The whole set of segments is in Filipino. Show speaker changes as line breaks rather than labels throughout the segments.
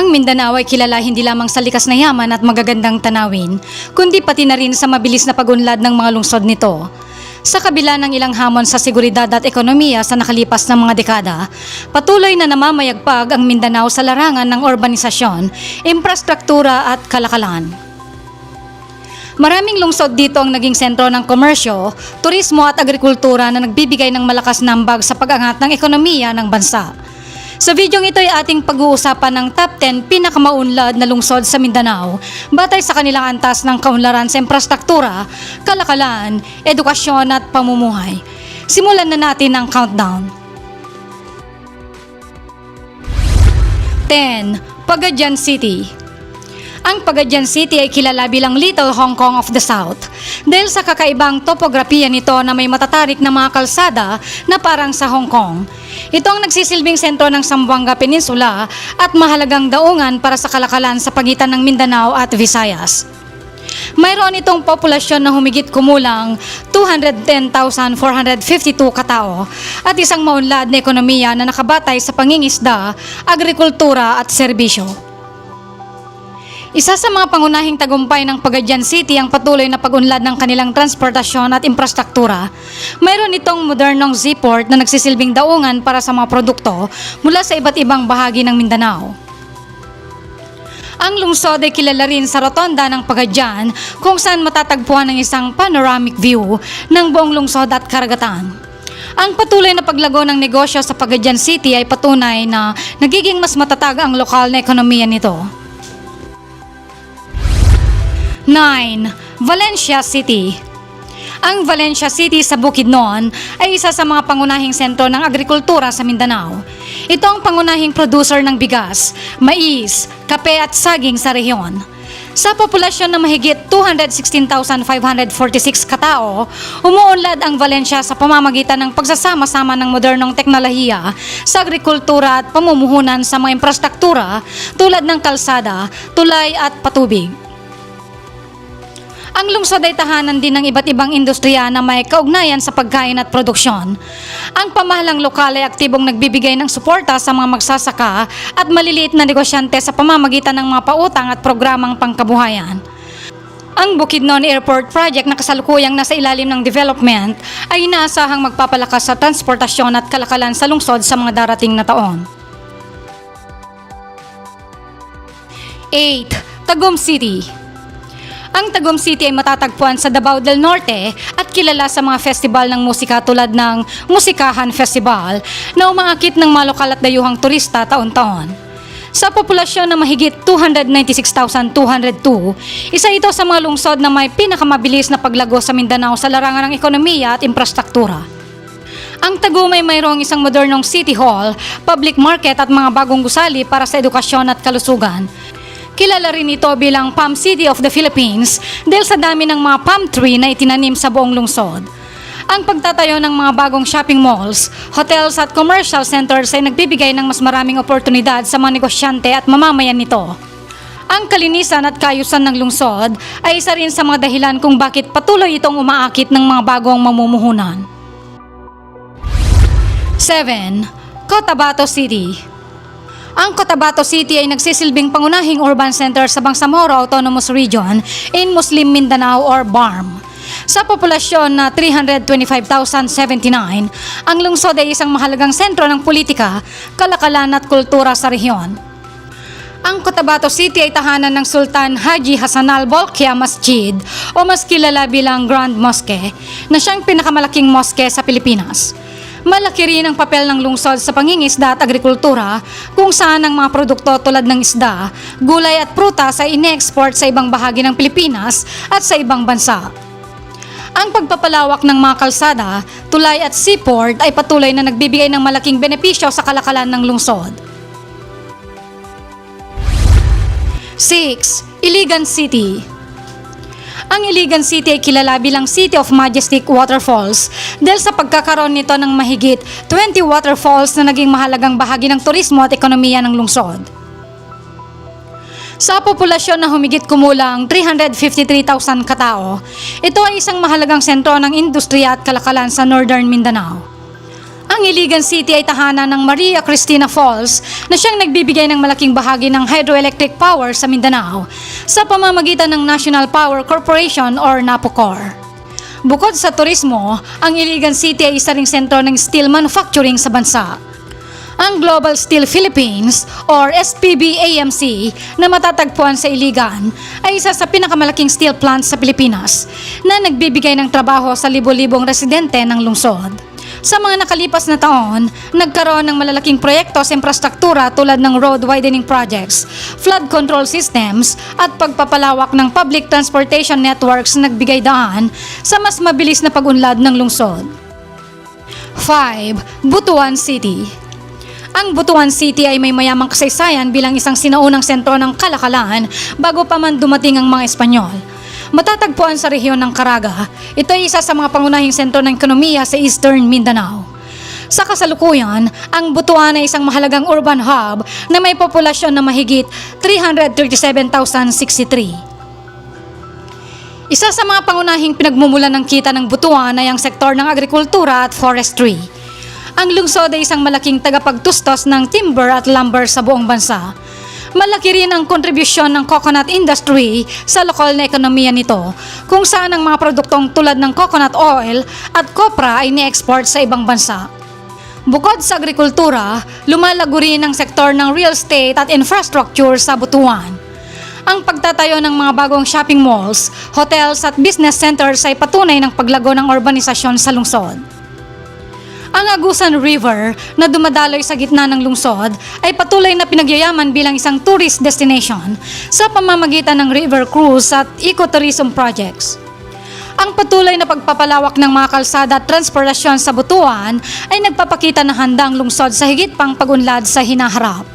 Ang Mindanao ay kilala hindi lamang sa likas na yaman at magagandang tanawin, kundi pati na rin sa mabilis na pagunlad ng mga lungsod nito. Sa kabila ng ilang hamon sa seguridad at ekonomiya sa nakalipas na mga dekada, patuloy na namamayagpag ang Mindanao sa larangan ng urbanisasyon, infrastruktura at kalakalan. Maraming lungsod dito ang naging sentro ng komersyo, turismo at agrikultura na nagbibigay ng malakas na ambag sa pag-angat ng ekonomiya ng bansa. Sa videong ito ay ating pag-uusapan ng top 10 pinakamaunlad na lungsod sa Mindanao batay sa kanilang antas ng kaunlaran sa infrastruktura, kalakalan, edukasyon at pamumuhay. Simulan na natin ang countdown. 10. Pagadian City ang Pagadian City ay kilala bilang Little Hong Kong of the South dahil sa kakaibang topografiya nito na may matatarik na mga kalsada na parang sa Hong Kong. Ito ang nagsisilbing sentro ng Zamboanga Peninsula at mahalagang daungan para sa kalakalan sa pagitan ng Mindanao at Visayas. Mayroon itong populasyon na humigit kumulang 210,452 katao at isang maunlad na ekonomiya na nakabatay sa pangingisda, agrikultura at serbisyo. Isa sa mga pangunahing tagumpay ng Pagadian City ang patuloy na pag-unlad ng kanilang transportasyon at infrastruktura. Mayroon itong modernong seaport na nagsisilbing daungan para sa mga produkto mula sa iba't ibang bahagi ng Mindanao. Ang lungsod ay kilala rin sa rotonda ng Pagadian kung saan matatagpuan ang isang panoramic view ng buong lungsod at karagatan. Ang patuloy na paglago ng negosyo sa Pagadian City ay patunay na nagiging mas matatag ang lokal na ekonomiya nito. 9. Valencia City Ang Valencia City sa Bukidnon ay isa sa mga pangunahing sentro ng agrikultura sa Mindanao. Ito ang pangunahing producer ng bigas, mais, kape at saging sa rehiyon. Sa populasyon na mahigit 216,546 katao, umuunlad ang Valencia sa pamamagitan ng pagsasama-sama ng modernong teknolohiya sa agrikultura at pamumuhunan sa mga infrastruktura tulad ng kalsada, tulay at patubig. Ang lungsod ay tahanan din ng iba't ibang industriya na may kaugnayan sa pagkain at produksyon. Ang pamahalang lokal ay aktibong nagbibigay ng suporta sa mga magsasaka at maliliit na negosyante sa pamamagitan ng mga pautang at programang pangkabuhayan. Ang Bukidnon Airport Project na kasalukuyang nasa ilalim ng development ay inaasahang magpapalakas sa transportasyon at kalakalan sa lungsod sa mga darating na taon. 8. Tagum City ang Tagum City ay matatagpuan sa Davao del Norte at kilala sa mga festival ng musika tulad ng Musikahan Festival na umaakit ng mga lokal at dayuhang turista taon-taon. Sa populasyon na mahigit 296,202, isa ito sa mga lungsod na may pinakamabilis na paglago sa Mindanao sa larangan ng ekonomiya at infrastruktura. Ang Tagum ay mayroong isang modernong city hall, public market at mga bagong gusali para sa edukasyon at kalusugan. Kilala rin ito bilang Palm City of the Philippines dahil sa dami ng mga palm tree na itinanim sa buong lungsod. Ang pagtatayo ng mga bagong shopping malls, hotels at commercial centers ay nagbibigay ng mas maraming oportunidad sa mga negosyante at mamamayan nito. Ang kalinisan at kayusan ng lungsod ay isa rin sa mga dahilan kung bakit patuloy itong umaakit ng mga bagong mamumuhunan. 7. Cotabato City ang Cotabato City ay nagsisilbing pangunahing urban center sa Bangsamoro Autonomous Region in Muslim Mindanao or BARM. Sa populasyon na 325,079, ang lungsod ay isang mahalagang sentro ng politika, kalakalan at kultura sa rehiyon. Ang Cotabato City ay tahanan ng Sultan Haji Hassanal Bolkiah Masjid o mas kilala bilang Grand Mosque na siyang pinakamalaking mosque sa Pilipinas. Malaki rin ang papel ng lungsod sa pangingisda at agrikultura kung saan ang mga produkto tulad ng isda, gulay at prutas ay ine-export sa ibang bahagi ng Pilipinas at sa ibang bansa. Ang pagpapalawak ng mga kalsada, tulay at seaport ay patuloy na nagbibigay ng malaking benepisyo sa kalakalan ng lungsod. 6. Iligan City ang Iligan City ay kilala bilang City of Majestic Waterfalls dahil sa pagkakaroon nito ng mahigit 20 waterfalls na naging mahalagang bahagi ng turismo at ekonomiya ng lungsod. Sa populasyon na humigit kumulang 353,000 katao, ito ay isang mahalagang sentro ng industriya at kalakalan sa Northern Mindanao. Ang Iligan City ay tahanan ng Maria Cristina Falls na siyang nagbibigay ng malaking bahagi ng hydroelectric power sa Mindanao sa pamamagitan ng National Power Corporation or NAPOCOR. Bukod sa turismo, ang Iligan City ay isa ring sentro ng steel manufacturing sa bansa. Ang Global Steel Philippines or SPB-AMC na matatagpuan sa Iligan ay isa sa pinakamalaking steel plants sa Pilipinas na nagbibigay ng trabaho sa libo-libong residente ng lungsod. Sa mga nakalipas na taon, nagkaroon ng malalaking proyekto sa infrastruktura tulad ng road widening projects, flood control systems at pagpapalawak ng public transportation networks na nagbigay daan sa mas mabilis na pag-unlad ng lungsod. 5. Butuan City ang Butuan City ay may mayamang kasaysayan bilang isang sinaunang sentro ng kalakalan bago pa man dumating ang mga Espanyol. Matatagpuan sa rehiyon ng Caraga, ito ay isa sa mga pangunahing sentro ng ekonomiya sa Eastern Mindanao. Sa kasalukuyan, ang Butuan ay isang mahalagang urban hub na may populasyon na mahigit 337,063. Isa sa mga pangunahing pinagmumulan ng kita ng Butuan ay ang sektor ng agrikultura at forestry. Ang lungsod ay isang malaking tagapagtustos ng timber at lumber sa buong bansa. Malaki rin ang kontribusyon ng coconut industry sa lokal na ekonomiya nito, kung saan ang mga produktong tulad ng coconut oil at kopra ay ni-export sa ibang bansa. Bukod sa agrikultura, lumalago rin ang sektor ng real estate at infrastructure sa Butuan. Ang pagtatayo ng mga bagong shopping malls, hotels at business centers ay patunay ng paglago ng urbanisasyon sa lungsod. Ang Agusan River na dumadaloy sa gitna ng lungsod ay patuloy na pinagyayaman bilang isang tourist destination sa pamamagitan ng river cruise at ecotourism projects. Ang patuloy na pagpapalawak ng mga kalsada at transportasyon sa Butuan ay nagpapakita na handa ang lungsod sa higit pang pagunlad sa hinaharap.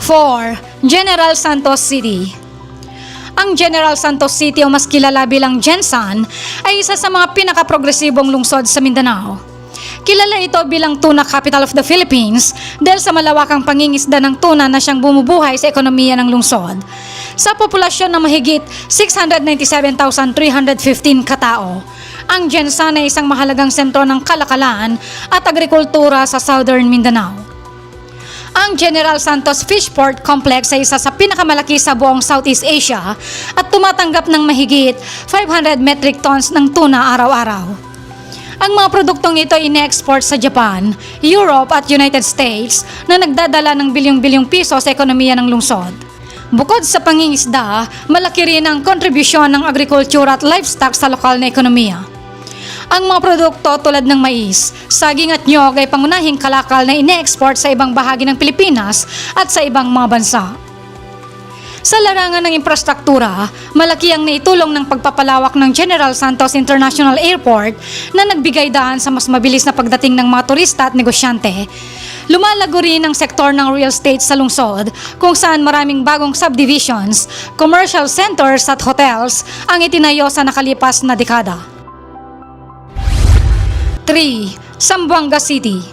4. General Santos City ang General Santos City o mas kilala bilang Gensan ay isa sa mga pinakaprogresibong lungsod sa Mindanao. Kilala ito bilang tuna capital of the Philippines dahil sa malawakang pangingisda ng tuna na siyang bumubuhay sa ekonomiya ng lungsod. Sa populasyon na mahigit 697,315 katao, ang Gensan ay isang mahalagang sentro ng kalakalan at agrikultura sa Southern Mindanao. Ang General Santos Fishport Complex ay isa sa pinakamalaki sa buong Southeast Asia at tumatanggap ng mahigit 500 metric tons ng tuna araw-araw. Ang mga produktong ito ine-export sa Japan, Europe at United States na nagdadala ng bilyong-bilyong piso sa ekonomiya ng lungsod. Bukod sa pangingisda, malaki rin ang kontribusyon ng agriculture at livestock sa lokal na ekonomiya. Ang mga produkto tulad ng mais, saging at nyog ay pangunahing kalakal na ine-export sa ibang bahagi ng Pilipinas at sa ibang mga bansa. Sa larangan ng infrastruktura, malaki ang naitulong ng pagpapalawak ng General Santos International Airport na nagbigay daan sa mas mabilis na pagdating ng mga turista at negosyante. Lumalago rin ang sektor ng real estate sa lungsod kung saan maraming bagong subdivisions, commercial centers at hotels ang itinayo sa nakalipas na dekada. 3. Sambuanga City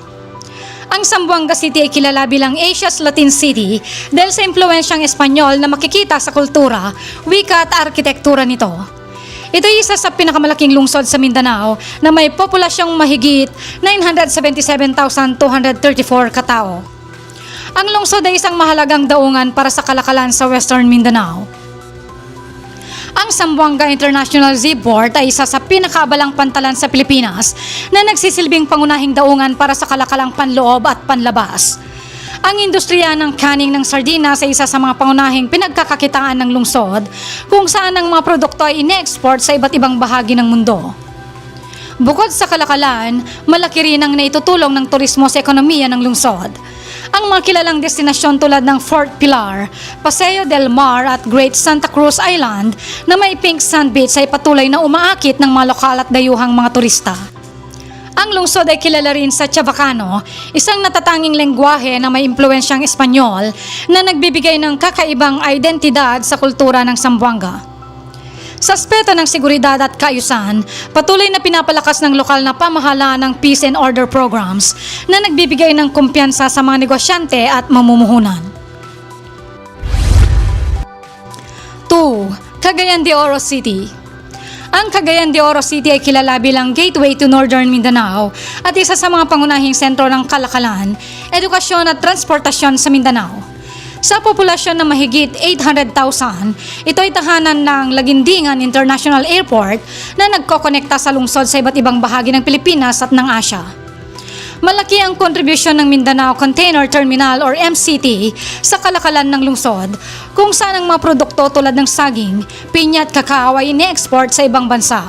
Ang Sambuanga City ay kilala bilang Asia's Latin City dahil sa impluensyang Espanyol na makikita sa kultura, wika at arkitektura nito. Ito ay isa sa pinakamalaking lungsod sa Mindanao na may populasyong mahigit 977,234 katao. Ang lungsod ay isang mahalagang daungan para sa kalakalan sa Western Mindanao. Ang Sambuanga International Seaport ay isa sa pinakaabalang pantalan sa Pilipinas na nagsisilbing pangunahing daungan para sa kalakalang panloob at panlabas. Ang industriya ng canning ng sardinas ay isa sa mga pangunahing pinagkakakitaan ng lungsod kung saan ang mga produkto ay ine-export sa iba't ibang bahagi ng mundo. Bukod sa kalakalan, malaki rin ang naitutulong ng turismo sa ekonomiya ng lungsod. Ang mga kilalang destinasyon tulad ng Fort Pilar, Paseo del Mar at Great Santa Cruz Island na may pink sand beach ay patuloy na umaakit ng mga lokal at dayuhang mga turista. Ang lungsod ay kilala rin sa Chavacano, isang natatanging lengguwahe na may impluensyang Espanyol na nagbibigay ng kakaibang identidad sa kultura ng Zamboanga. Sa aspeto ng seguridad at kaayusan, patuloy na pinapalakas ng lokal na pamahalaan ng peace and order programs na nagbibigay ng kumpiyansa sa mga negosyante at mamumuhunan. 2. Cagayan de Oro City Ang Cagayan de Oro City ay kilala bilang gateway to Northern Mindanao at isa sa mga pangunahing sentro ng kalakalan, edukasyon at transportasyon sa Mindanao. Sa populasyon na mahigit 800,000, ito ay tahanan ng Lagindingan International Airport na nagkokonekta sa lungsod sa iba't ibang bahagi ng Pilipinas at ng Asya. Malaki ang kontribusyon ng Mindanao Container Terminal or MCT sa kalakalan ng lungsod kung saan ang mga produkto tulad ng saging, pinya at kakao ay ini-export sa ibang bansa.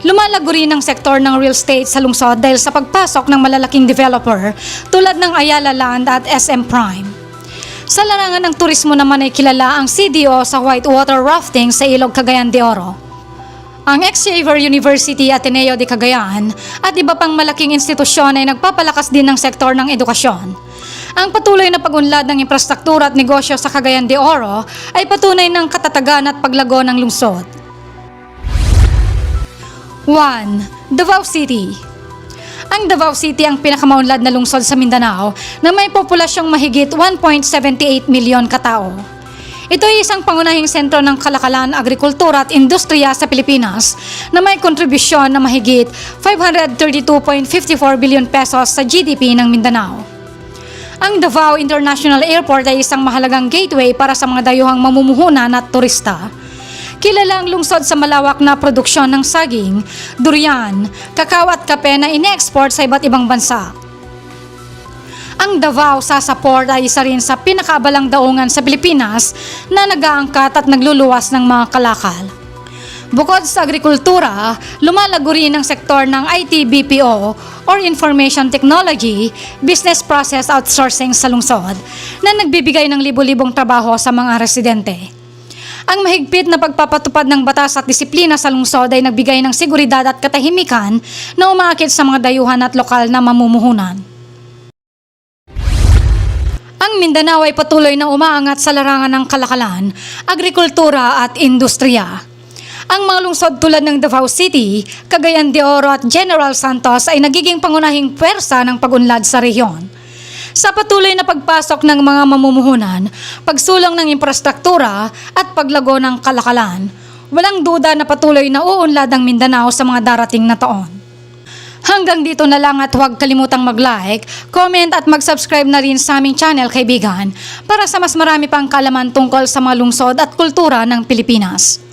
Lumalago rin ang sektor ng real estate sa lungsod dahil sa pagpasok ng malalaking developer tulad ng Ayala Land at SM Prime. Sa larangan ng turismo naman ay kilala ang CDO sa whitewater rafting sa Ilog Cagayan de Oro. Ang Xavier University Ateneo de Cagayan at iba pang malaking institusyon ay nagpapalakas din ng sektor ng edukasyon. Ang patuloy na pagunlad ng infrastruktura at negosyo sa Cagayan de Oro ay patunay ng katatagan at paglago ng lungsod. 1. Davao City ang Davao City ang pinakamaunlad na lungsod sa Mindanao na may populasyong mahigit 1.78 milyon katao. Ito ay isang pangunahing sentro ng kalakalan, agrikultura at industriya sa Pilipinas na may kontribusyon na mahigit 532.54 billion pesos sa GDP ng Mindanao. Ang Davao International Airport ay isang mahalagang gateway para sa mga dayuhang mamumuhunan at turista. Kilala ang lungsod sa malawak na produksyon ng saging, durian, kakao at kape na ine-export sa iba't ibang bansa. Ang Davao Sasaport ay isa rin sa pinakaabalang daungan sa Pilipinas na nag-aangkat at nagluluwas ng mga kalakal. Bukod sa agrikultura, lumalago rin ang sektor ng IT BPO or Information Technology Business Process Outsourcing sa lungsod na nagbibigay ng libo-libong trabaho sa mga residente. Ang mahigpit na pagpapatupad ng batas at disiplina sa lungsod ay nagbigay ng seguridad at katahimikan na umaakit sa mga dayuhan at lokal na mamumuhunan. Ang Mindanao ay patuloy na umaangat sa larangan ng kalakalan, agrikultura at industriya. Ang mga lungsod tulad ng Davao City, Cagayan de Oro at General Santos ay nagiging pangunahing puwersa ng pagunlad sa rehiyon. Sa patuloy na pagpasok ng mga mamumuhunan, pagsulong ng infrastruktura at paglago ng kalakalan, walang duda na patuloy na uunlad ang Mindanao sa mga darating na taon. Hanggang dito na lang at huwag kalimutang mag-like, comment at mag-subscribe na rin sa aming channel kaibigan para sa mas marami pang kalaman tungkol sa mga lungsod at kultura ng Pilipinas.